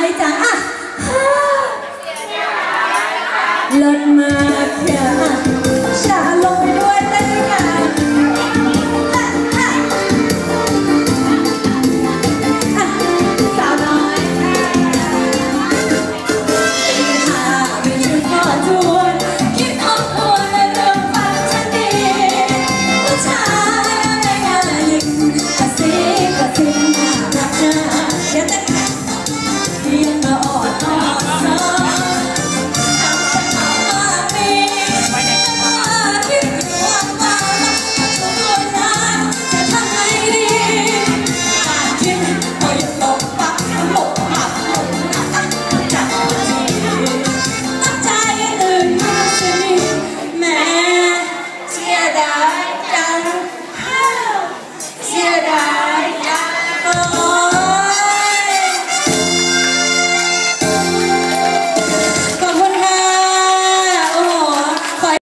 อะไรจ๋งอะลดมาเถอะชาลงไปด้วยเต้